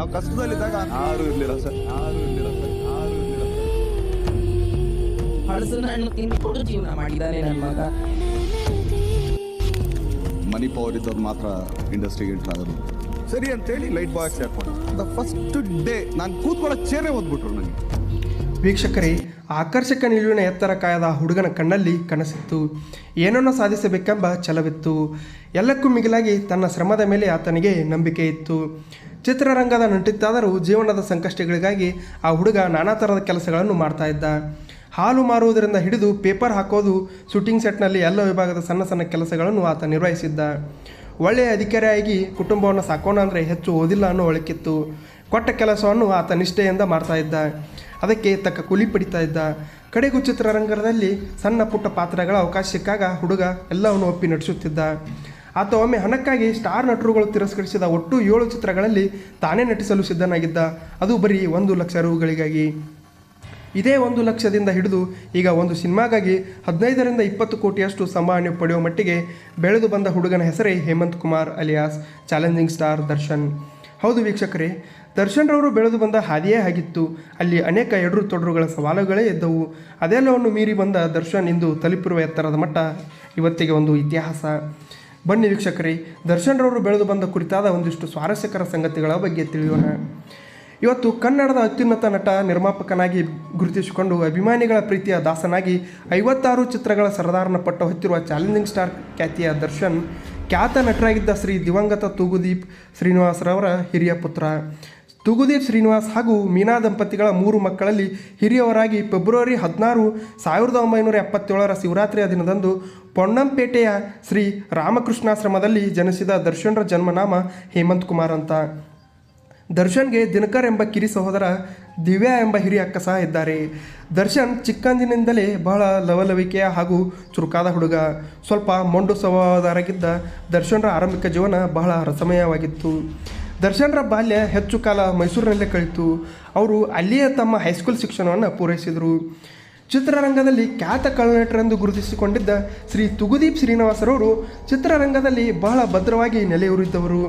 ನಾವು ಕಷ್ಟದಲ್ಲಿದ್ದಾಗ ಯಾರು ಇರ್ಲಿಲ್ಲ ಸರ್. ಯಾರು ಇರ್ಲಿಲ್ಲ ಸರ್. ಯಾರು ಇರ್ಲಿಲ್ಲ ಹಳಸನ ಹಣ್ಣು ತಿಂದ್ಕೊಂಡು ಜೀವನ ಮಾಡಿದ್ದಾನೆ ನನ್ನ ಮಗ. ಮನಿ ಪವರ್ ಇದ್ದವ್ರು ಮಾತ್ರ ಇಂಡಸ್ಟ್ರಿಗೆ ಎಂಟ್ರ್ ಆಗೋದು ಸರಿ ಅಂತೇಳಿ ಲೈಟ್ ಬಾಯ್ಸ್ ಹಾಕೊಂಡು. ದ ಫಸ್ಟ್ ಡೇ ನಾನು ಕೂತ್ಕೊಳ್ಳೋ ಚೇರೇ ಓದ್ಬಿಟ್ರು ನನಗೆ. ವೀಕ್ಷಕರೇ, ಆಕರ್ಷಕ ನಿಲುವಿನ ಎತ್ತರ ಕಾಯದ ಹುಡುಗನ ಕಣ್ಣಲ್ಲಿ ಕನಸಿತ್ತು. ಏನನ್ನು ಸಾಧಿಸಬೇಕೆಂಬ ಛಲವಿತ್ತು. ಎಲ್ಲಕ್ಕೂ ಮಿಗಿಲಾಗಿ ತನ್ನ ಶ್ರಮದ ಮೇಲೆ ಆತನಿಗೆ ನಂಬಿಕೆ ಇತ್ತು. ಚಿತ್ರರಂಗದ ನಂಟಿತ್ತಾದರೂ ಜೀವನದ ಸಂಕಷ್ಟಗಳಿಗಾಗಿ ಆ ಹುಡುಗ ನಾನಾ ಥರದ ಕೆಲಸಗಳನ್ನು ಮಾಡ್ತಾ ಇದ್ದ. ಹಾಲು ಮಾರುವುದರಿಂದ ಹಿಡಿದು ಪೇಪರ್ ಹಾಕೋದು, ಶೂಟಿಂಗ್ ಸೆಟ್ನಲ್ಲಿ ಎಲ್ಲ ವಿಭಾಗದ ಸಣ್ಣ ಸಣ್ಣ ಕೆಲಸಗಳನ್ನು ಆತ ನಿರ್ವಹಿಸಿದ್ದ. ಒಳ್ಳೆಯ ಅಧಿಕಾರಿಯಾಗಿ ಕುಟುಂಬವನ್ನು ಸಾಕೋಣ ಅಂದರೆ ಹೆಚ್ಚು ಓದಿಲ್ಲ ಅನ್ನೋ ಒಳಕಿತ್ತು. ಕೊಟ್ಟ ಕೆಲಸವನ್ನು ಆತ ನಿಷ್ಠೆಯಿಂದ ಮಾಡ್ತಾ ಇದ್ದ. ಅದಕ್ಕೆ ತಕ್ಕ ಕೂಲಿ ಪಡಿತಾ ಇದ್ದ ಕಡೆಗೂ ಚಿತ್ರರಂಗದಲ್ಲಿ ಸಣ್ಣ ಪುಟ್ಟ ಪಾತ್ರಗಳ ಅವಕಾಶ ಸಿಕ್ಕಾಗ ಹುಡುಗ ಎಲ್ಲವನ್ನು ಒಪ್ಪಿ ನಟಿಸುತ್ತಿದ್ದ ಆತ ಒಮ್ಮೆ ಹಣಕ್ಕಾಗಿ ಸ್ಟಾರ್ ನಟರುಗಳು ತಿರಸ್ಕರಿಸಿದ ಒಟ್ಟು ಏಳು ಚಿತ್ರಗಳಲ್ಲಿ ತಾನೇ ನಟಿಸಲು ಸಿದ್ಧನಾಗಿದ್ದ. ಅದು ಬರೀ ಒಂದು ಲಕ್ಷ ರೂಗಳಿಗಾಗಿ. ಇದೇ ಒಂದು ಲಕ್ಷದಿಂದ ಹಿಡಿದು ಈಗ ಒಂದು ಸಿನಿಮಾಗಾಗಿ ಹದಿನೈದರಿಂದ ಇಪ್ಪತ್ತು ಕೋಟಿಯಷ್ಟು ಸಂಭಾವನೆ ಪಡೆಯುವ ಮಟ್ಟಿಗೆ ಬೆಳೆದು ಬಂದ ಹುಡುಗನ ಹೆಸರೇ Hemanth Kumar alias, challenging star Darshan. ಹೌದು ವೀಕ್ಷಕರೇ ದರ್ಶನ್ ರವರು ಬೆಳೆದು ಬಂದ ಹಾದಿಯೇ ಆಗಿತ್ತು. ಅಲ್ಲಿ ಅನೇಕ ಎಡರು ತೊಡರುಗಳ ಸವಾಲುಗಳೇ ಇದ್ದವು ಅದೆಲ್ಲವನ್ನು ಮೀರಿ ಬಂದ ದರ್ಶನ್ ಇಂದು ತಲುಪಿರುವ ಎತ್ತರದ ಮಟ್ಟ ಇವತ್ತಿಗೆ ಒಂದು ಇತಿಹಾಸ. ಬನ್ನಿ ವೀಕ್ಷಕರೇ ದರ್ಶನ್ರವರು ಬೆಳೆದು ಬಂದ ಕುರಿತಾದ ಒಂದಿಷ್ಟು ಸ್ವಾರಸ್ಯಕರ ಸಂಗತಿಗಳ ಬಗ್ಗೆ ತಿಳಿಯೋಣ. ಇವತ್ತು ಕನ್ನಡದ ಅತ್ಯುನ್ನತ ನಟ, ನಿರ್ಮಾಪಕನಾಗಿ ಗುರುತಿಸಿಕೊಂಡು ಅಭಿಮಾನಿಗಳ ಪ್ರೀತಿಯ ದಾಸನಾಗಿ ಐವತ್ತಾರು ಚಿತ್ರಗಳ ಸರದಾರನ ಪಟ್ಟ ಹೊತ್ತಿರುವ ಚಾಲೆಂಜಿಂಗ್ ಸ್ಟಾರ್ ಖ್ಯಾತಿಯ ದರ್ಶನ್, ಖ್ಯಾತ ನಟರಾಗಿದ್ದ ಶ್ರೀ ದಿವಂಗತ ತೂಗುದೀಪ್ ಶ್ರೀನಿವಾಸರವರ ಹಿರಿಯ ಪುತ್ರ. ತೂಗುದೀಪ್ ಶ್ರೀನಿವಾಸ್ ಹಾಗೂ ಮೀನಾ ದಂಪತಿಗಳ ಮೂರು ಮಕ್ಕಳಲ್ಲಿ ಹಿರಿಯವರಾಗಿ ಫೆಬ್ರವರಿ ಹದಿನಾರು ಸಾವಿರದ ಒಂಬೈನೂರ ಎಪ್ಪತ್ತೇಳರ ಶಿವರಾತ್ರಿಯ ದಿನದಂದು ಪೊಣ್ಣಂಪೇಟೆಯ ಶ್ರೀ ರಾಮಕೃಷ್ಣಾಶ್ರಮದಲ್ಲಿ ಜನಿಸಿದ ದರ್ಶನ್ರ ಜನ್ಮನಾಮ ಹೇಮಂತ್ ಕುಮಾರ್ ಅಂತ. ದರ್ಶನ್ಗೆ ದಿನಕರ್ ಎಂಬ ಕಿರಿ ಸಹೋದರ ದಿವ್ಯಾ ಎಂಬ ಹಿರಿಯ ಅಕ್ಕ ಸಹ ಇದ್ದಾರೆ. ದರ್ಶನ್ ಚಿಕ್ಕಂದಿನಿಂದಲೇ ಬಹಳ ಲವಲವಿಕೆಯ ಹಾಗೂ ಚುರುಕಾದ ಹುಡುಗ. ಸ್ವಲ್ಪ ಮೊಂಡು ಸ್ವಭಾವದಾರಾಗಿದ್ದ ದರ್ಶನ್ರ ಆರಂಭಿಕ ಜೀವನ ಬಹಳ ರಸಮಯವಾಗಿತ್ತು. ದರ್ಶನ್ರ ಬಾಲ್ಯ ಹೆಚ್ಚು ಕಾಲ ಮೈಸೂರಿನಲ್ಲೇ ಕಳಿತು ಅವರು ಅಲ್ಲಿಯೇ ತಮ್ಮ ಹೈಸ್ಕೂಲ್ ಶಿಕ್ಷಣವನ್ನು ಪೂರೈಸಿದರು. ಚಿತ್ರರಂಗದಲ್ಲಿ ಖ್ಯಾತ ಕಳನಟರೆಂದು ಗುರುತಿಸಿಕೊಂಡಿದ್ದ ಶ್ರೀ ತುಗುದೀಪ್ ಶ್ರೀನಿವಾಸರವರು ಚಿತ್ರರಂಗದಲ್ಲಿ ಬಹಳ ಭದ್ರವಾಗಿ ನೆಲೆಯೂರಿದ್ದವರು.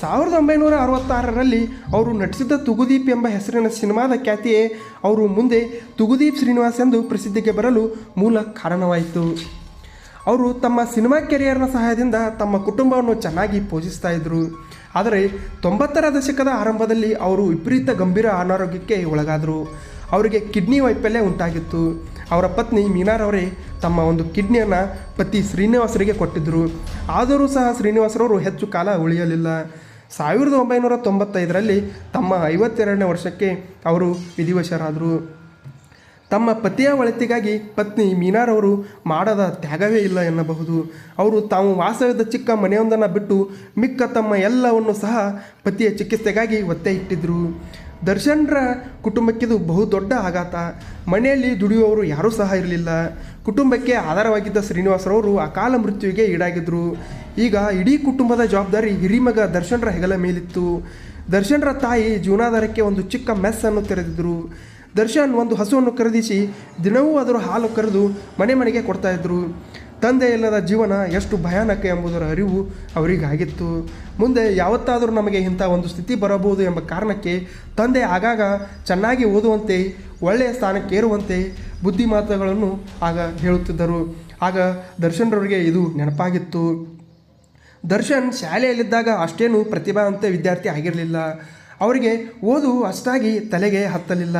ಸಾವಿರದ ಒಂಬೈನೂರ ಅರವತ್ತಾರರಲ್ಲಿ ಅವರು ನಟಿಸಿದ ತುಗುದೀಪ್ ಎಂಬ ಹೆಸರಿನ ಸಿನಿಮಾದ ಖ್ಯಾತಿಯೇ ಅವರು ಮುಂದೆ ತುಗುದೀಪ್ ಶ್ರೀನಿವಾಸ್ ಎಂದು ಪ್ರಸಿದ್ಧಿಗೆ ಬರಲು ಮೂಲ ಕಾರಣವಾಯಿತು. ಅವರು ತಮ್ಮ ಸಿನಿಮಾ ಕೆರಿಯರ್ನ ಸಹಾಯದಿಂದ ತಮ್ಮ ಕುಟುಂಬವನ್ನು ಚೆನ್ನಾಗಿ ಪೋಷಿಸ್ತಾ ಇದ್ದರು ಆದರೆ ತೊಂಬತ್ತರ ದಶಕದ ಆರಂಭದಲ್ಲಿ ಅವರು ವಿಪರೀತ ಗಂಭೀರ ಅನಾರೋಗ್ಯಕ್ಕೆ ಒಳಗಾದರು. ಅವರಿಗೆ ಕಿಡ್ನಿ ವೈಫಲ್ಯ ಉಂಟಾಗಿತ್ತು. ಅವರ ಪತ್ನಿ ಮೀನಾರವರೇ ತಮ್ಮ ಒಂದು ಕಿಡ್ನಿಯನ್ನು ಪತಿ ಶ್ರೀನಿವಾಸರಿಗೆ ಕೊಟ್ಟಿದ್ದರು. ಆದರೂ ಸಹ ಶ್ರೀನಿವಾಸರವರು ಹೆಚ್ಚು ಕಾಲ ಉಳಿಯಲಿಲ್ಲ. ಸಾವಿರದ ಒಂಬೈನೂರ ತೊಂಬತ್ತೈದರಲ್ಲಿ ತಮ್ಮ ಐವತ್ತೆರಡನೇ ವರ್ಷಕ್ಕೆ ಅವರು ವಿಧಿವಶರಾದರು. ತಮ್ಮ ಪತಿಯ ಒಳಿತಿಗಾಗಿ ಪತ್ನಿ ಮೀನಾರವರು ಮಾಡದ ತ್ಯಾಗವೇ ಇಲ್ಲ ಎನ್ನಬಹುದು. ಅವರು ತಾವು ವಾಸವಿದ್ದ ಚಿಕ್ಕ ಮನೆಯೊಂದನ್ನು ಬಿಟ್ಟು ಮಿಕ್ಕ ತಮ್ಮ ಎಲ್ಲವನ್ನು ಸಹ ಪತಿಯ ಚಿಕಿತ್ಸೆಗಾಗಿ ಒತ್ತೆ ಇಟ್ಟಿದ್ದರು ದರ್ಶನ್ರ ಕುಟುಂಬಕ್ಕಿದು ಬಹುದೊಡ್ಡ ಆಘಾತ. ಮನೆಯಲ್ಲಿ ದುಡಿಯುವವರು ಯಾರೂ ಸಹ ಇರಲಿಲ್ಲ. ಕುಟುಂಬಕ್ಕೆ ಆಧಾರವಾಗಿದ್ದ ಶ್ರೀನಿವಾಸರವರು ಅಕಾಲ ಮೃತ್ಯುವಿಗೆ ಈಡಾಗಿದ್ದರು ಈಗ ಇಡೀ ಕುಟುಂಬದ ಜವಾಬ್ದಾರಿ ಹಿರಿಮಗ ದರ್ಶನ್ರ ಹೆಗಲ ಮೇಲಿತ್ತು. ದರ್ಶನ್ರ ತಾಯಿ ಜೀವನಾಧಾರಕ್ಕೆ ಒಂದು ಚಿಕ್ಕ ಮೆಸ್ಸನ್ನು ತೆರೆದಿದ್ದರು ದರ್ಶನ್ ಒಂದು ಹಸುವನ್ನು ಖರೀದಿಸಿ ದಿನವೂ ಅದರ ಹಾಲು ಕರೆದು ಮನೆ ಮನೆಗೆ ಕೊಡ್ತಾ ಇದ್ದರು ತಂದೆ ಇಲ್ಲದ ಜೀವನ ಎಷ್ಟು ಭಯಾನಕ ಎಂಬುದರ ಅರಿವು ಅವರಿಗಾಗಿತ್ತು. ಮುಂದೆ ಯಾವತ್ತಾದರೂ ನಮಗೆ ಇಂಥ ಒಂದು ಸ್ಥಿತಿ ಬರಬಹುದು ಎಂಬ ಕಾರಣಕ್ಕೆ ತಂದೆ ಆಗಾಗ ಚೆನ್ನಾಗಿ ಓದುವಂತೆ, ಒಳ್ಳೆಯ ಸ್ಥಾನಕ್ಕೇರುವಂತೆ ಬುದ್ಧಿ ಮಾತುಗಳನ್ನು ಆಗ ಹೇಳುತ್ತಿದ್ದರು. ಆಗ ದರ್ಶನ್ರವರಿಗೆ ಇದು ನೆನಪಾಗಿತ್ತು. ದರ್ಶನ್ ಶಾಲೆಯಲ್ಲಿದ್ದಾಗ ಅಷ್ಟೇನು ಪ್ರತಿಭಾವಂತ ವಿದ್ಯಾರ್ಥಿ ಆಗಿರಲಿಲ್ಲ. ಅವರಿಗೆ ಓದು ಅಷ್ಟಾಗಿ ತಲೆಗೆ ಹತ್ತಲಿಲ್ಲ.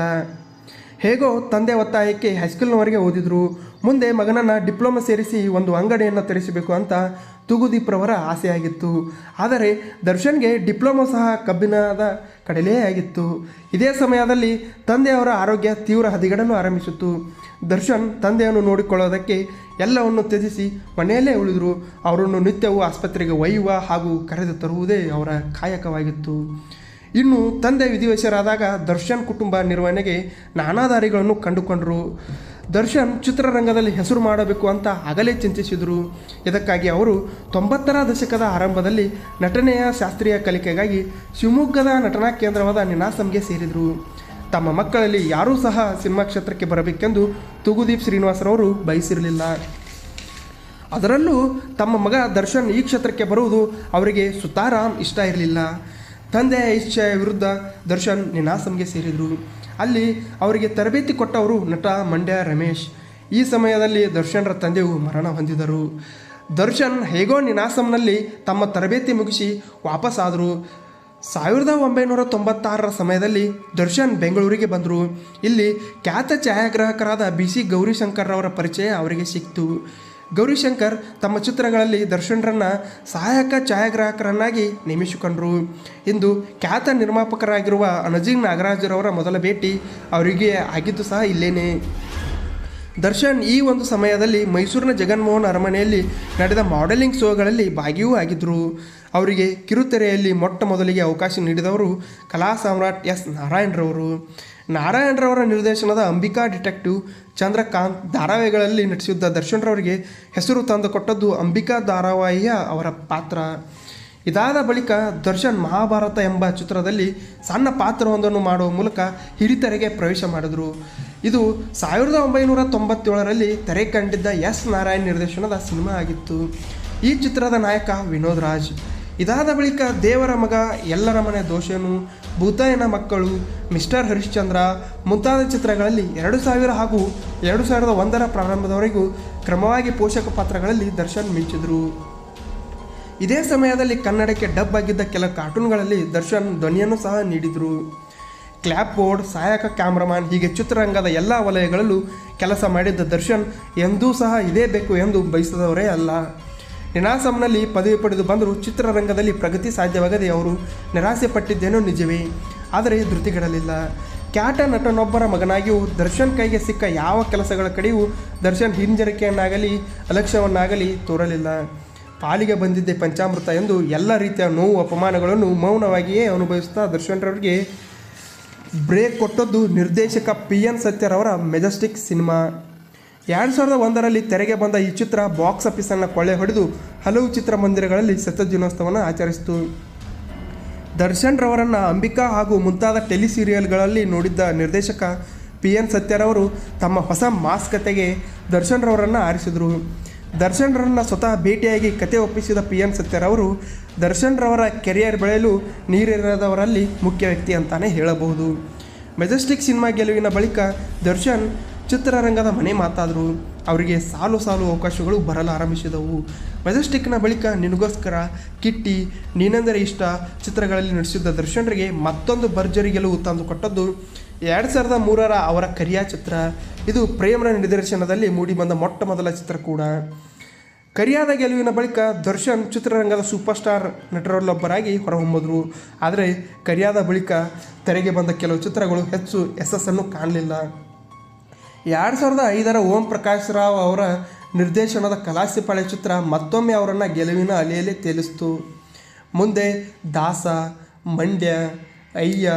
ಹೇಗೋ ತಂದೆ ಒತ್ತಾಯಕ್ಕೆ ಹೈಸ್ಕೂಲ್ನವರೆಗೆ ಓದಿದ್ರು. ಮುಂದೆ ಮಗನನ್ನು ಡಿಪ್ಲೊಮಾ ಸೇರಿಸಿ ಒಂದು ಅಂಗಡಿಯನ್ನು ತೆರೆಸಬೇಕು ಅಂತ ತೂಗುದೀಪ್ರವರ ಆಸೆಯಾಗಿತ್ತು. ಆದರೆ ದರ್ಶನ್ಗೆ ಡಿಪ್ಲೊಮಾ ಸಹ ಕಬ್ಬಿಣದ ಕಡಲೇ ಆಗಿತ್ತು. ಇದೇ ಸಮಯದಲ್ಲಿ ತಂದೆಯವರ ಆರೋಗ್ಯ ತೀವ್ರ ಹದಿಗಡಲು ಆರಂಭಿಸಿತು ದರ್ಶನ್ ತಂದೆಯನ್ನು ನೋಡಿಕೊಳ್ಳೋದಕ್ಕೆ ಎಲ್ಲವನ್ನು ತ್ಯಜಿಸಿ ಮನೆಯಲ್ಲೇ ಉಳಿದರು. ಅವರನ್ನು ನಿತ್ಯವೂ ಆಸ್ಪತ್ರೆಗೆ ಒಯ್ಯುವ ಹಾಗೂ ಕರೆದು ತರುವುದೇ ಅವರ ಕಾಯಕವಾಗಿತ್ತು. ಇನ್ನು ತಂದೆ ವಿಧಿವಶರಾದಾಗ ದರ್ಶನ್ ಕುಟುಂಬ ನಿರ್ವಹಣೆಗೆ ನಾನಾ ದಾರಿಗಳನ್ನು ಕಂಡುಕೊಂಡರು. ದರ್ಶನ್ ಚಿತ್ರರಂಗದಲ್ಲಿ ಹೆಸರು ಮಾಡಬೇಕು ಅಂತ ಆಗಲೇ ಚಿಂತಿಸಿದರು. ಇದಕ್ಕಾಗಿ ಅವರು ತೊಂಬತ್ತರ ದಶಕದ ಆರಂಭದಲ್ಲಿ ನಟನೆಯ ಶಾಸ್ತ್ರೀಯ ಕಲಿಕೆಗಾಗಿ ಶಿವಮೊಗ್ಗದ ನಟನಾ ಕೇಂದ್ರವಾದ ನಿನಾಸಂಗೆ ಸೇರಿದರು. ತಮ್ಮ ಮಕ್ಕಳಲ್ಲಿ ಯಾರೂ ಸಹ ಸಿನಿಮಾ ಕ್ಷೇತ್ರಕ್ಕೆ ಬರಬೇಕೆಂದು ತುಗುದೀಪ್ ಶ್ರೀನಿವಾಸರವರು ಬಯಸಿರಲಿಲ್ಲ. ಅದರಲ್ಲೂ ತಮ್ಮ ಮಗ ದರ್ಶನ್ ಈ ಕ್ಷೇತ್ರಕ್ಕೆ ಬರುವುದು ಅವರಿಗೆ ಸುತಾರಾಮ್ ಇಷ್ಟ ಇರಲಿಲ್ಲ. ತಂದೆಯ ಇಚ್ಛೆಯ ವಿರುದ್ಧ ದರ್ಶನ್ ನಿನಾಸಂಗೆ ಸೇರಿದರು. ಅಲ್ಲಿ ಅವರಿಗೆ ತರಬೇತಿ ಕೊಟ್ಟವರು ನಟ ಮಂಡ್ಯ ರಮೇಶ್. ಈ ಸಮಯದಲ್ಲಿ ದರ್ಶನ್ರ ತಂದೆಯು ಮರಣ ಹೊಂದಿದರು. ದರ್ಶನ್ ಹೇಗೋ ನಿನಾಸಂನಲ್ಲಿ ತಮ್ಮ ತರಬೇತಿ ಮುಗಿಸಿ ವಾಪಸ್ಸಾದರು ಸಾವಿರದ ಒಂಬೈನೂರ ತೊಂಬತ್ತಾರರ ಸಮಯದಲ್ಲಿ ದರ್ಶನ್ ಬೆಂಗಳೂರಿಗೆ ಬಂದರು. ಇಲ್ಲಿ ಖ್ಯಾತ ಛಾಯಾಗ್ರಾಹಕರಾದ ಬಿ ಸಿ ಗೌರಿಶಂಕರ್ರವರ ಪರಿಚಯ ಅವರಿಗೆ ಸಿಕ್ತು ಗೌರಿಶಂಕರ್ ತಮ್ಮ ಚಿತ್ರಗಳಲ್ಲಿ ದರ್ಶನ್ರನ್ನ ಸಹಾಯಕ ಛಾಯಾಗ್ರಾಹಕರನ್ನಾಗಿ ನೇಮಿಸಿಕೊಂಡರು. ಇಂದು ಖ್ಯಾತ ನಿರ್ಮಾಪಕರಾಗಿರುವ ಅನಜಿಂಗ್ ನಾಗರಾಜರವರ ಮೊದಲ ಭೇಟಿ ಅವರಿಗೆ ಆಗಿದ್ದು ಸಹ ಇಲ್ಲೇನೆ. ದರ್ಶನ್ ಈ ಒಂದು ಸಮಯದಲ್ಲಿ ಮೈಸೂರಿನ ಜಗನ್ಮೋಹನ್ ಅರಮನೆಯಲ್ಲಿ ನಡೆದ ಮಾಡೆಲಿಂಗ್ ಶೋಗಳಲ್ಲಿ ಭಾಗಿಯೂ ಆಗಿದ್ದರು ಅವರಿಗೆ ಕಿರುತೆರೆಯಲ್ಲಿ ಮೊಟ್ಟ ಮೊದಲಿಗೆ ಅವಕಾಶ ನೀಡಿದವರು ಕಲಾ ಸಾಮ್ರಾಟ್ ಎಸ್ ನಾರಾಯಣರವರು. ನಾರಾಯಣರವರ ನಿರ್ದೇಶನದ ಅಂಬಿಕಾ ಡಿಟೆಕ್ಟಿವ್ ಚಂದ್ರಕಾಂತ್ ಧಾರಾವಾಹಿಗಳಲ್ಲಿ ನಟಿಸಿದ್ದ ದರ್ಶನ್ರವರಿಗೆ ಹೆಸರು ತಂದುಕೊಟ್ಟದ್ದು ಅಂಬಿಕಾ ಧಾರಾವಾಹಿಯ ಅವರ ಪಾತ್ರ. ಇದಾದ ಬಳಿಕ ದರ್ಶನ್ ಮಹಾಭಾರತ ಎಂಬ ಚಿತ್ರದಲ್ಲಿ ಸಣ್ಣ ಪಾತ್ರವೊಂದನ್ನು ಮಾಡುವ ಮೂಲಕ ಹಿರಿತೆರೆಗೆ ಪ್ರವೇಶ ಮಾಡಿದರು. ಇದು ಸಾವಿರದ ಒಂಬೈನೂರ ತೊಂಬತ್ತೇಳರಲ್ಲಿ ತೆರೆ ಕಂಡಿದ್ದ ಎಸ್ ನಾರಾಯಣ್ ನಿರ್ದೇಶನದ ಸಿನಿಮಾ ಆಗಿತ್ತು. ಈ ಚಿತ್ರದ ನಾಯಕ ವಿನೋದ್ ರಾಜ್. ಇದಾದ ಬಳಿಕ ದೇವರ ಮಗ ಎಲ್ಲರ ಮನೆ ದೋಷನು ಭೂತಾಯನ ಮಕ್ಕಳು, ಮಿಸ್ಟರ್ ಹರಿಶ್ಚಂದ್ರ ಮುಂತಾದ ಚಿತ್ರಗಳಲ್ಲಿ ಎರಡು ಸಾವಿರ ಹಾಗೂ ಎರಡು ಸಾವಿರದ ಒಂದರ ಪ್ರಾರಂಭದವರೆಗೂ ಕ್ರಮವಾಗಿ ಪೋಷಕ ಪಾತ್ರಗಳಲ್ಲಿ ದರ್ಶನ್ ಮಿಂಚಿದರು. ಇದೇ ಸಮಯದಲ್ಲಿ ಕನ್ನಡಕ್ಕೆ ಡಬ್ ಆಗಿದ್ದ ಕೆಲ ಕಾರ್ಟೂನ್ಗಳಲ್ಲಿ ದರ್ಶನ್ ಧ್ವನಿಯನ್ನು ಸಹ ನೀಡಿದರು. ಕ್ಲ್ಯಾಪ್ ಬೋರ್ಡ್ ಸಹಾಯಕ ಕ್ಯಾಮ್ರಾಮನ್, ಹೀಗೆ ಚಿತ್ರರಂಗದ ಎಲ್ಲ ವಲಯಗಳಲ್ಲೂ ಕೆಲಸ ಮಾಡಿದ್ದ ದರ್ಶನ್ ಎಂದೂ ಸಹ ಇದೇ ಬೇಕು ಎಂದು ಬಯಸಿದವರೇ ಅಲ್ಲ. ನಿನಾಸಂನಲ್ಲಿ ಪದವಿ ಪಡೆದು ಬಂದರೂ ಚಿತ್ರರಂಗದಲ್ಲಿ ಪ್ರಗತಿ ಸಾಧ್ಯವಾಗದೆ ಅವರು ನಿರಾಸೆ ಪಟ್ಟಿದ್ದೇನೋ ನಿಜವೇ. ಆದರೆ ಧೃತಿಗೆಡಲಿಲ್ಲ. ಖ್ಯಾತ ನಟನೊಬ್ಬರ ಮಗನಾಗಿಯೂ ದರ್ಶನ್ ಕೈಗೆ ಸಿಕ್ಕ ಯಾವ ಕೆಲಸಗಳ ಕಡೆಯೂ ದರ್ಶನ್ ಹಿಂಜರಿಕೆಯನ್ನಾಗಲಿ, ಅಲಕ್ಷ್ಯವನ್ನಾಗಲಿ ತೋರಲಿಲ್ಲ. ಪಾಲಿಗೆ ಬಂದಿದ್ದೆ ಪಂಚಾಮೃತ ಎಂದು ಎಲ್ಲ ರೀತಿಯ ನೋವು, ಅಪಮಾನಗಳನ್ನು ಮೌನವಾಗಿಯೇ ಅನುಭವಿಸುತ್ತಾ ದರ್ಶನ್ರವರಿಗೆ ಬ್ರೇಕ್ ಕೊಟ್ಟದ್ದು ನಿರ್ದೇಶಕ ಪಿ ಎನ್ ಸತ್ಯರವರ ಮೆಜೆಸ್ಟಿಕ್ ಸಿನಿಮಾ. ಎರಡು ಸಾವಿರದ ಒಂದರಲ್ಲಿ ತೆರೆಗೆ ಬಂದ ಈ ಚಿತ್ರ ಬಾಕ್ಸ್ ಆಫೀಸನ್ನು ಕೊಳ್ಳೆ ಹೊಡೆದು ಹಲವು ಚಿತ್ರಮಂದಿರಗಳಲ್ಲಿ ಶತದಿನೋತ್ಸವವನ್ನು ಆಚರಿಸಿತು. ದರ್ಶನ್ ರವರನ್ನು ಅಂಬಿಕಾ ಹಾಗೂ ಮುಂತಾದ ಟೆಲಿ ಸೀರಿಯಲ್ಗಳಲ್ಲಿ ನೋಡಿದ್ದ ನಿರ್ದೇಶಕ ಪಿ ಎನ್ ಸತ್ಯರವರು ತಮ್ಮ ಹೊಸ ಮಾಸ್ ಕತೆಗೆ ದರ್ಶನ್ ರವರನ್ನು ಆರಿಸಿದರು. ದರ್ಶನ್ ರವರನ್ನು ಸ್ವತಃ ಭೇಟಿಯಾಗಿ ಕತೆ ಒಪ್ಪಿಸಿದ ಪಿ ಎನ್ ಸತ್ಯರವರು, ದರ್ಶನ್ ರವರ ಕೆರಿಯರ್ ಬೆಳೆಯಲು ನೀರಿರದವರಲ್ಲಿ ಮುಖ್ಯ ವ್ಯಕ್ತಿ ಅಂತಾನೆ ಹೇಳಬಹುದು. ಮೆಜೆಸ್ಟಿಕ್ ಸಿನಿಮಾ ಗೆಲುವಿನ ಬಳಿಕ ದರ್ಶನ್ ಚಿತ್ರರಂಗದ ಮನೆ ಮಾತಾದರು ಅವರಿಗೆ ಸಾಲು ಸಾಲು ಅವಕಾಶಗಳು ಬರಲಾರಂಭಿಸಿದವು ಮೆಜೆಸ್ಟಿಕ್ನ ಬಳಿಕ ನಿನಗೋಸ್ಕರ ಕಿಟ್ಟಿ, ನೀನೆಂದರೆ ಇಷ್ಟ ಚಿತ್ರಗಳಲ್ಲಿ ನಟಿಸಿದ್ದ ದರ್ಶನ್ರಿಗೆ ಮತ್ತೊಂದು ಭರ್ಜರಿ ಗೆಲುವು ತಂದುಕೊಟ್ಟದ್ದು ಎರಡು ಸಾವಿರದ ಮೂರರ ಅವರ ಕರಿಯಾ ಚಿತ್ರ. ಇದು ಪ್ರೇಮರ ನಿರ್ದೇಶನದಲ್ಲಿ ಮೂಡಿಬಂದ ಮೊಟ್ಟ ಮೊದಲ ಚಿತ್ರ ಕೂಡ. ಕರಿಯಾದ ಗೆಲುವಿನ ಬಳಿಕ ದರ್ಶನ್ ಚಿತ್ರರಂಗದ ಸೂಪರ್ ಸ್ಟಾರ್ ನಟರಲ್ಲೊಬ್ಬರಾಗಿ ಹೊರಹೊಮ್ಮಿದ್ರು. ಆದರೆ ಕರಿಯಾದ ಬಳಿಕ ತೆರೆಗೆ ಬಂದ ಕೆಲವು ಚಿತ್ರಗಳು ಹೆಚ್ಚು ಯಶಸ್ಸನ್ನು ಕಾಣಲಿಲ್ಲ. ಎರಡು ಸಾವಿರದ ಐದರ ಓಂ ಪ್ರಕಾಶ್ ರಾವ್ ಅವರ ನಿರ್ದೇಶನದ ಕಲಾಸಿಪಾಳ್ಯ ಚಿತ್ರ ಮತ್ತೊಮ್ಮೆ ಅವರನ್ನು ಗೆಲುವಿನ ಅಲೆಯಲ್ಲಿ ತೇಲಿಸ್ತು. ಮುಂದೆ ದಾಸ, ಮಂಡ್ಯ, ಅಯ್ಯ,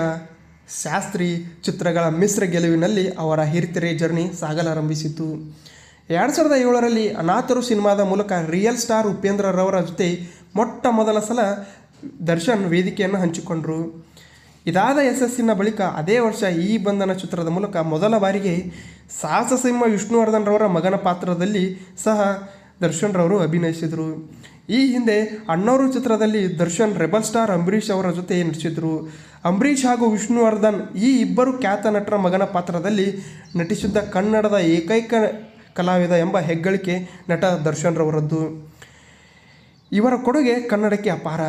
ಶಾಸ್ತ್ರಿ ಚಿತ್ರಗಳ ಮಿಶ್ರ ಗೆಲುವಿನಲ್ಲಿ ಅವರ ಹಿರಿತೆರೆ ಜರ್ನಿ ಸಾಗಲಾರಂಭಿಸಿತು. ಎರಡು ಸಾವಿರದ ಏಳರಲ್ಲಿ ಅನಾಥರು ಸಿನಿಮಾದ ಮೂಲಕ ರಿಯಲ್ ಸ್ಟಾರ್ ಉಪೇಂದ್ರರವರ ಜೊತೆ ಮೊಟ್ಟ ಮೊದಲ ಸಲ ದರ್ಶನ್ ವೇದಿಕೆಯನ್ನು ಹಂಚಿಕೊಂಡರು. ಇದಾದ ಯಶಸ್ಸಿನ ಬಳಿಕ ಅದೇ ವರ್ಷ ಈ ಬಂಧನ ಚಿತ್ರದ ಮೂಲಕ ಮೊದಲ ಬಾರಿಗೆ ಸಾಹಸಸಿಂಹ ವಿಷ್ಣುವರ್ಧನ್ ರವರ ಮಗನ ಪಾತ್ರದಲ್ಲಿ ಸಹ ದರ್ಶನ್ ರವರು ಅಭಿನಯಿಸಿದರು. ಈ ಹಿಂದೆ ಅಣ್ಣವರು ಚಿತ್ರದಲ್ಲಿ ದರ್ಶನ್ ರೆಬಲ್ ಸ್ಟಾರ್ ಅಂಬರೀಷ್ ಅವರ ಜೊತೆ ನಟಿಸಿದರು. ಅಂಬರೀಷ್ ಹಾಗೂ ವಿಷ್ಣುವರ್ಧನ್ ಈ ಇಬ್ಬರು ಖ್ಯಾತ ನಟರ ಮಗನ ಪಾತ್ರದಲ್ಲಿ ನಟಿಸಿದ್ದ ಕನ್ನಡದ ಏಕೈಕ ಕಲಾವಿದ ಎಂಬ ಹೆಗ್ಗಳಿಕೆ ನಟ ದರ್ಶನ್ ರವರದ್ದು ಇವರ ಕೊಡುಗೆ ಕನ್ನಡಕ್ಕೆ ಅಪಾರ.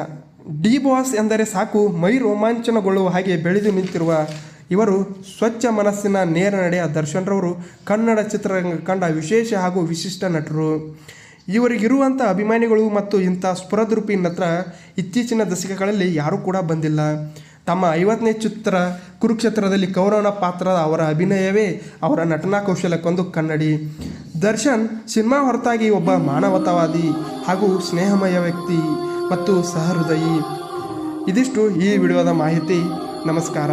ಡಿ ಬಾಸ್ ಎಂದರೆ ಸಾಕು, ಮೈ ರೋಮಾಂಚನಗೊಳ್ಳುವ ಹಾಗೆ ಬೆಳೆದು ನಿಂತಿರುವ ಇವರು ಸ್ವಚ್ಛ ಮನಸ್ಸಿನ ನೇರ ನಡೆಯ ದರ್ಶನ್ರವರು ಕನ್ನಡ ಚಿತ್ರರಂಗ ಕಂಡ ವಿಶೇಷ ಹಾಗೂ ವಿಶಿಷ್ಟ ನಟರು. ಇವರಿಗಿರುವಂಥ ಅಭಿಮಾನಿಗಳು ಮತ್ತು ಇಂಥ ಸ್ಫುರದ್ರೂಪಿ ನತ್ರ ಇತ್ತೀಚಿನ ದಶಕಗಳಲ್ಲಿ ಯಾರೂ ಕೂಡ ಬಂದಿಲ್ಲ. ತಮ್ಮ ಐವತ್ತನೇ ಚಿತ್ರ ಕುರುಕ್ಷೇತ್ರದಲ್ಲಿ ಕೌರವನ ಪಾತ್ರ, ಅವರ ಅಭಿನಯವೇ ಅವರ ನಟನಾ ಕೌಶಲ್ಯಕ್ಕೊಂದು ಕನ್ನಡಿ. ದರ್ಶನ್ ಸಿನಿಮಾ ಹೊರತಾಗಿ ಒಬ್ಬ ಮಾನವತಾವಾದಿ ಹಾಗೂ ಸ್ನೇಹಮಯ ವ್ಯಕ್ತಿ. ಮತ್ತು ಸಹೃದಯಿ. ಇದಿಷ್ಟು ಈ ವಿಡಿಯೋದ ಮಾಹಿತಿ. ನಮಸ್ಕಾರ.